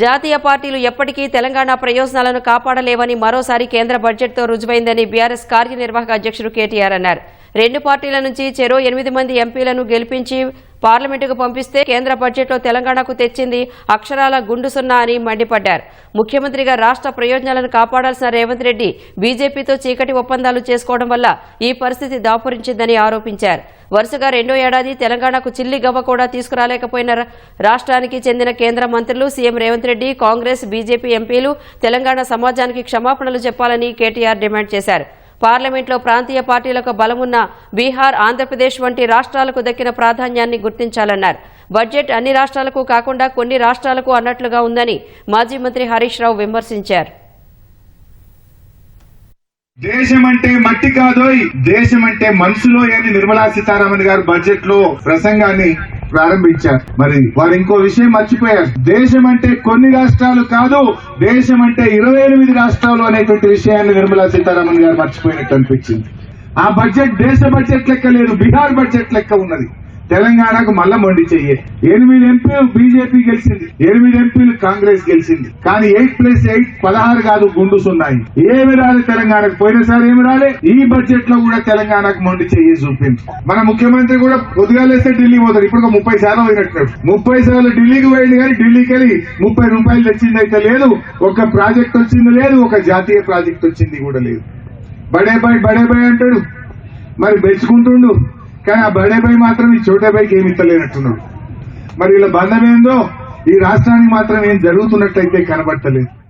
జాతీయ పార్టీలు ఎప్పటికీ తెలంగాణ ప్రయోజనాలను కాపాడలేవని మరోసారి కేంద్ర బడ్జెట్తో రుజువైందని బీఆర్ఎస్ కార్యనిర్వాహక అధ్యక్షుడు కేటీఆర్ అన్నారు. రెండు పార్టీల నుంచి చెరో ఎనిమిది మంది ఎంపీలను గెలిపించి పార్లమెంటుకు పంపిస్తే కేంద్ర బడ్జెట్లో తెలంగాణకు తెచ్చింది అక్షరాల గుండు సున్నా అని మండిపడ్డారు. ముఖ్యమంత్రిగా రాష్ట్ర ప్రయోజనాలను కాపాడాల్సిన రేవంత్ రెడ్డి బీజేపీతో చీకటి ఒప్పందాలు చేసుకోవడం వల్ల ఈ పరిస్థితి దాపురించిందని ఆరోపించారు. వరుసగా రెండో ఏడాది తెలంగాణకు చిల్లి గవ్వ కూడా తీసుకురాలేకపోయిన రా- రాష్ట్రానికి చెందిన కేంద్ర మంత్రులు సీఎం రేవంత్ రెడ్డి కాంగ్రెస్ బీజేపీ ఎంపీలు తెలంగాణ సమాజానికి క్షమాపణలు చెప్పాలని కేటీఆర్ డిమాండ్ చేశారు. పార్లమెంట్లో ప్రాంతీయ పార్టీలకు బలమున్న బీహార్ ఆంధ్రప్రదేశ్ వంటి రాష్ట్రాలకు దక్కిన ప్రాధాన్యాన్ని గుర్తించాలన్నారు. బడ్జెట్ అన్ని రాష్ట్రాలకు కాకుండా కొన్ని రాష్ట్రాలకు అన్నట్లుగా ఉందని మాజీ మంత్రి హరీష్ రావు విమర్శించారు. దేశం అంటే మట్టి కాదోయ్ దేశం అంటే మనుషులో అని నిర్మలా సీతారామన్ గారు బడ్జెట్లో ప్రసంగాన్ని ప్రారంభించారు. మరి వారు ఇంకో విషయం మర్చిపోయారు. దేశం అంటే కొన్ని రాష్ట్రాలు కాదు దేశం అంటే ఇరవై ఎనిమిది రాష్ట్రాలు అనేటువంటి విషయాన్ని నిర్మలా సీతారామన్ గారు మర్చిపోయినట్టు అనిపించింది. ఆ బడ్జెట్ దేశ బడ్జెట్ లెక్క లేదు బీహార్ బడ్జెట్ లెక్క ఉన్నది. తెలంగాణకు మల్ల మొండి చెయ్యి. ఎనిమిది ఎంపీలు బీజేపీ గెలిచింది. ఎనిమిది ఎంపీలు కాంగ్రెస్ గెలిచింది. కానీ ఎయిట్ ప్లస్ ఎయిట్ పదహారు కాదు గుండు సున్నాయి ఏమి రాలే తెలంగాణకు? పోయినసారి ఏమి రాలే? ఈ బడ్జెట్లో కూడా తెలంగాణకు మొండి చెయ్యి చూపింది. మన ముఖ్యమంత్రి కూడా పొద్దుగాలేస్తే ఢిల్లీ పోతాడు. ఇప్పుడు ఒక ముప్పై సార్లు పోయినట్టు ముప్పై సార్లు ఢిల్లీకి పోయింది కానీ ఢిల్లీకి వెళ్ళి ముప్పై రూపాయలు తెచ్చింది అయితే లేదు. ఒక ప్రాజెక్ట్ వచ్చింది లేదు. ఒక జాతీయ ప్రాజెక్ట్ వచ్చింది కూడా లేదు. బడే బాయ్ బడే బాయ్ అంటాడు. మరి మెచ్చుకుంటుండు. కానీ ఆ బర్డే పై మాత్రం ఈ చోటే పైకి ఏమి ఇస్తలేనట్టున్నాడు. మరి వీళ్ళ బంధం ఏందో ఈ రాష్ట్రానికి మాత్రం ఏం జరుగుతున్నట్లయితే కనబడతలేదు.